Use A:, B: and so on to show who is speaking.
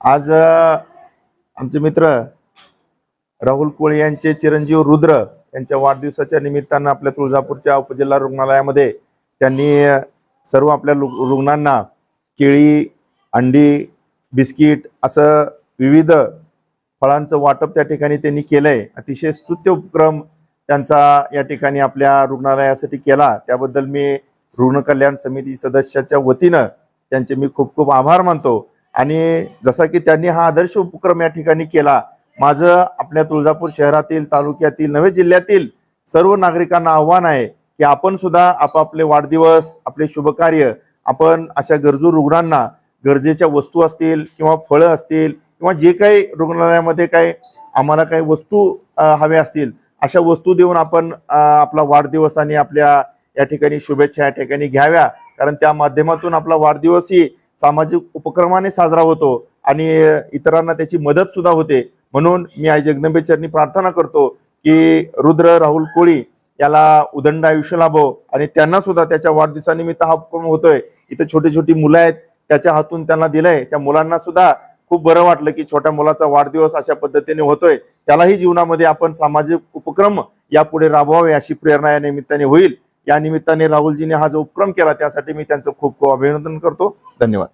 A: आज आमचे मित्र राहुल कोळी यांचे चिरंजीव रुद्र यांच्या वाढदिवसाच्या निमित्तानं आपल्या तुळजापूरच्या उपजिल्हा रुग्णालयामध्ये त्यांनी सर्व आपल्या रुग्णांना केळी अंडी बिस्किट असं विविध फळांचं वाटप त्या ठिकाणी त्यांनी केलंय. अतिशय स्तुत्य उपक्रम त्यांचा या ठिकाणी आपल्या रुग्णालयासाठी केला. त्याबद्दल मी रुग्ण कल्याण समिती सदस्याच्या वतीनं त्यांचे मी खूप खूप आभार मानतो. आणि जसा की त्यांनी हा आदर्श उपक्रम या ठिकाणी केला माझं आपल्या तुळजापूर शहरातील तालुक्यातील नवे जिल्ह्यातील सर्व नागरिकांना आव्हान आहे की आपण सुद्धा आपापले वाढदिवस आपले शुभकार्य आपण अशा गरजू रुग्णांना गरजेच्या वस्तू असतील किंवा फळं असतील किंवा जे काही रुग्णालयामध्ये काही आम्हाला काही वस्तू हव्या असतील अशा वस्तू देऊन आपण आपला वाढदिवस आणि आपल्या या ठिकाणी शुभेच्छा या ठिकाणी घ्याव्या. कारण त्या माध्यमातून आपला वाढदिवसही सामाजिक उपक्रमाने साजरा होतो आणि इतरांना त्याची मदत सुद्धा होते. म्हणून मी आई जगदंबेचरणी प्रार्थना करतो की रुद्र राहुल कोळी याला उदंड आयुष्य लाभो आणि त्यांना सुद्धा त्याच्या वाढदिवसानिमित्त हा उपक्रम होतोय. इथं छोटी छोटी मुलं आहेत त्याच्या हातून त्यांना दिलंय. त्या मुलांना सुद्धा खूप बरं वाटलं की छोट्या मुलाचा वाढदिवस अशा पद्धतीने होतोय. त्यालाही जीवनामध्ये आपण सामाजिक उपक्रम यापुढे राबवावे अशी प्रेरणा या निमित्ताने होईल. या निमित्ताने राहुलजीने हा जो उपक्रम केला त्यासाठी मी त्यांचं खूप खूप अभिनंदन करतो. धन्यवाद.